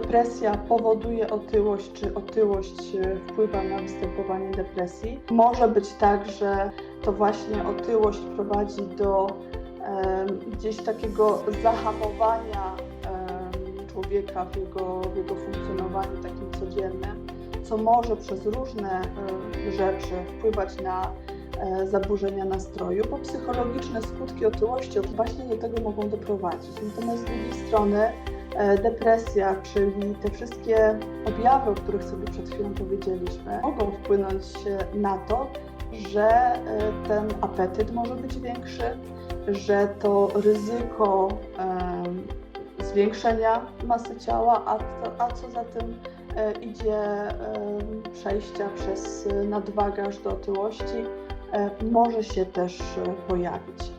Depresja powoduje otyłość, czy otyłość e, wpływa na występowanie depresji? Może być tak, że to właśnie otyłość prowadzi do em, gdzieś takiego zahamowania em, człowieka w jego, w jego funkcjonowaniu takim codziennym, co może przez różne e, rzeczy wpływać na e, zaburzenia nastroju, bo psychologiczne skutki otyłości właśnie do tego mogą doprowadzić. Natomiast z drugiej strony e, depresja, czyli te wszystkie objawy, o których sobie przed chwilą powiedzieliśmy, mogą wpłynąć e, na to, że e, ten apetyt może być większy, że to ryzyko zwiększenia masy ciała, a, to, a co za tym e, idzie przejścia przez e, nadwagę aż do otyłości, e, może się też e, pojawić.